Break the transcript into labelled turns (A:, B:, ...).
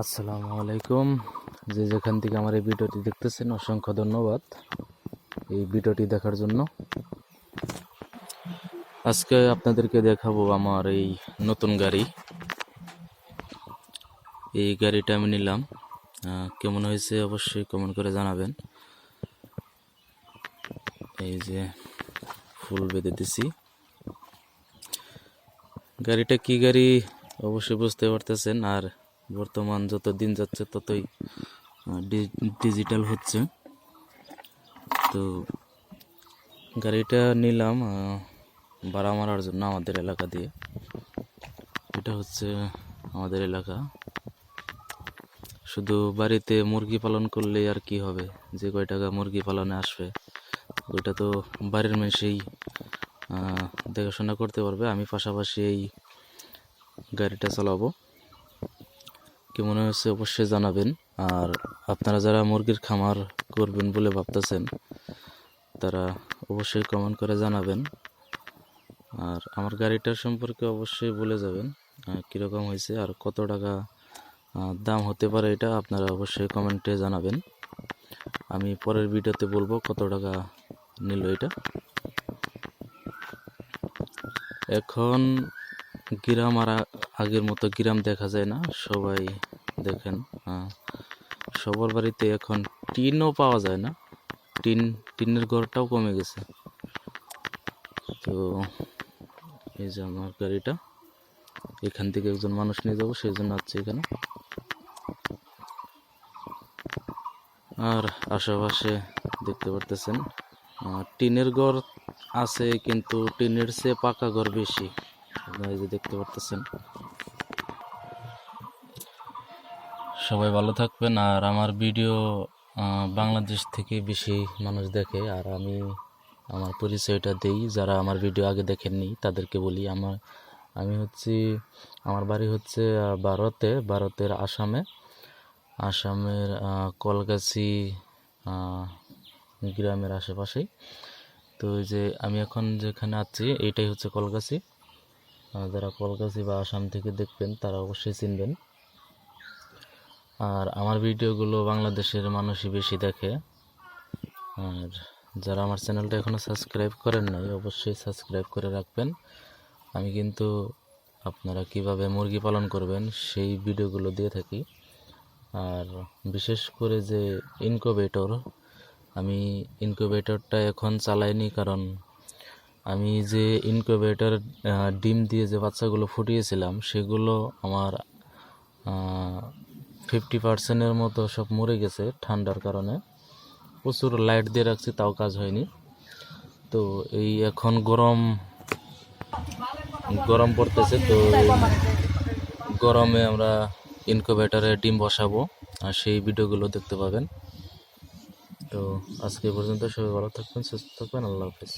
A: আসসালামু আলাইকুম। যে যেখান থেকে আমার এই ভিডিওটি দেখতেছেন, অসংখ্য ধন্যবাদ এই ভিডিওটি দেখার জন্য। আজকে আপনাদেরকে দেখাবো আমার এই নতুন গাড়ি। এই গাড়িটা আমি নিলাম। কেমন হয়েছে অবশ্যই কমেন্ট করে জানাবেন। এই যে ফুল বেঁধে দিছি। গাড়িটা কি গাড়ি অবশ্যই বুঝতে পারতেছেন। আর বর্তমান যত দিন যাচ্ছে ততই ডিজিটাল হচ্ছে। তো গাড়িটা নিলাম ভাড়া মারার জন্য আমাদের এলাকা দিয়ে। এটা হচ্ছে আমাদের এলাকা। শুধু বাড়িতে মুরগি পালন করলে আর কি হবে? যে কয় টাকা মুরগি পালনে আসবে, ওইটা তো বাড়ির মেশেই দেখাশোনা করতে পারবে। আমি পাশাপাশি এই গাড়িটা চালাবো। কি মনে হচ্ছে অবশ্যই জানাবেন। আর আপনারা যারা মুরগির খামার করবেন বলে ভাবতেছেন, তারা অবশ্যই কমেন্ট করে জানাবেন। আর আমার গাড়িটার সম্পর্কে অবশ্যই বলে যাবেন কীরকম হয়েছে আর কত টাকা দাম হতে পারে এটা আপনারা অবশ্যই কমেন্টে জানাবেন। আমি পরের ভিডিওতে বলব কত টাকা নিল এটা। এখন গ্রাম আর আ- আগের মতো গ্রাম দেখা যায় না সবাই দেখেন আহ, সবার বাড়িতে এখন টিনও পাওয়া যায় না টিন টিনের ঘরটাও কমে গেছে। তো এই যে আমার গাড়িটা এখান থেকে একজন মানুষ নিয়ে যাব সেই জন্য হচ্ছে এখানে। আর আশেপাশে দেখতে পারতেছেন টিনের ঘর আছে কিন্তু টিনের চেয়ে পাকা ঘর বেশি। আপনারা যে দেখতে পারতেছেন। সবাই ভালো থাকবেন। আর আমার ভিডিও বাংলাদেশ থেকে বেশি মানুষ দেখে, আর আমি আমার পরিচয়টা দেই। যারা আমার ভিডিও আগে দেখেননি, তাদেরকে বলি আমার, আমি হচ্ছি, আমার বাড়ি হচ্ছে ভারতে, ভারতের আসামে। আসামের কলগাছি গ্রামের আশেপাশেই। তো যে আমি এখন যেখানে আছি, এইটাই হচ্ছে কলগাছি যারা কলকাছি বা আসাম থেকে দেখবেন, তারা অবশ্যই চিনবেন। আর আমার ভিডিওগুলো বাংলাদেশের মানুষই বেশি দেখে। আর যারা আমার চ্যানেলটা এখনও সাবস্ক্রাইব করেন নাই, অবশ্যই সাবস্ক্রাইব করে রাখবেন। আমি কিন্তু আপনারা কীভাবে মুরগি পালন করবেন সেই ভিডিওগুলো দিয়ে থাকি। আর বিশেষ করে যে ইনকুবেটর আমি ইনকুবেটরটা এখন চালাইনি কারণ আমি যে ইনকিউবেটর ডিম দিয়ে যে বাচ্চাগুলো ফুটিয়েছিলাম, সেগুলো আমার ফিফটি পার্সেন্টের মতো সব মরে গেছে ঠান্ডার কারণে। প্রচুর লাইট দিয়ে রাখছি, তাও কাজ হয়নি। তো এই এখন গরম গরম পড়তেছে, তো গরমে আমরা ইনকিউবেটরে ডিম বসাবো। আর সেই ভিডিওগুলো দেখতে পাবেন। তো আজকে পর্যন্ত সবাই ভালো থাকবেন, সুস্থ থাকবেন, আল্লাহ হাফিজ।